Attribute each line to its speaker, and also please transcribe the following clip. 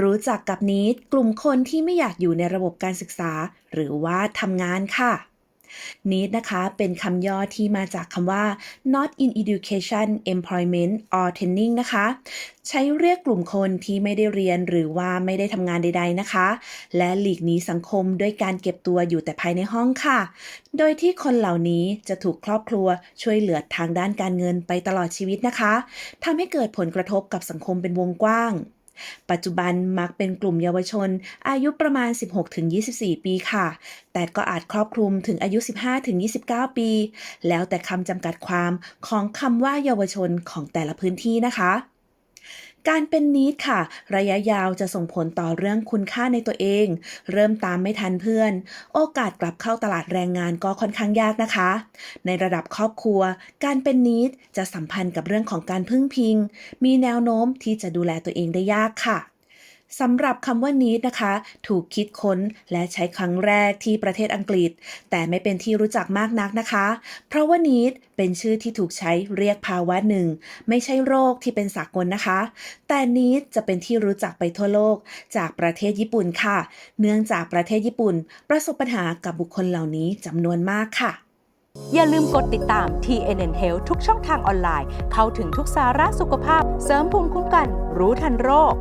Speaker 1: รู้จักกับนิดกลุ่มคนที่ไม่อยากอยู่ในระบบการศึกษา หรือว่าทำงานค่ะ need นะคะ เป็นคำย่อที่มาจากคำว่า not in education employment or training นะคะ ใช้เรียกกลุ่มคนที่ไม่ได้เรียนหรือว่าไม่ได้ทำงานใด ๆนะคะ และหลีกหนีสังคมด้วยการเก็บตัวอยู่แต่ภายในห้องค่ะ โดยที่คนเหล่านี้จะถูกครอบครัวช่วยเหลือทางด้านการเงินไปตลอดชีวิตนะคะทำให้เกิดผลกระทบกับสังคมเป็นวงกว้าง ปัจจุบันมักเป็นกลุ่มเยาวชน อายุประมาณ 16-24 ปีค่ะ แต่ก็อาจครอบคลุมถึงอายุ 15-29 ปี แล้วแต่คำจำกัดความของคำว่าเยาวชนของแต่ละพื้นที่นะคะ การเป็นนิดค่ะ ระยะยาวจะส่งผลต่อเรื่องคุณค่าในตัวเอง เริ่มตามไม่ทันเพื่อน โอกาสกลับเข้าตลาดแรงงานก็ค่อนข้างยากนะคะ ในระดับครอบครัว การเป็นนิดจะสัมพันธ์กับเรื่องของการพึ่งพิง มีแนวโน้มที่จะดูแลตัวเองได้ยากค่ะ สำหรับคำว่า need นะคะ ถูกคิดค้นและใช้ครั้งแรกที่ประเทศอังกฤษ แต่ไม่เป็นที่รู้จักมากนักนะคะ เพราะว่า need เป็นชื่อที่ถูกใช้เรียกภาวะหนึ่ง ไม่ใช่โรคที่เป็นสากลนะคะ แต่ need จะเป็นที่รู้จักไปทั่วโลก จากประเทศญี่ปุ่นค่ะ เนื่องจากประเทศญี่ปุ่น ประสบปัญหากับบุคคลเหล่านี้จำนวนมากค่ะ
Speaker 2: อย่าลืมกดติดตาม TNN Health ทุกช่องทางออนไลน์ เข้าถึงทุกสาระสุขภาพ เสริมภูมิคุ้มกัน รู้ทันโรค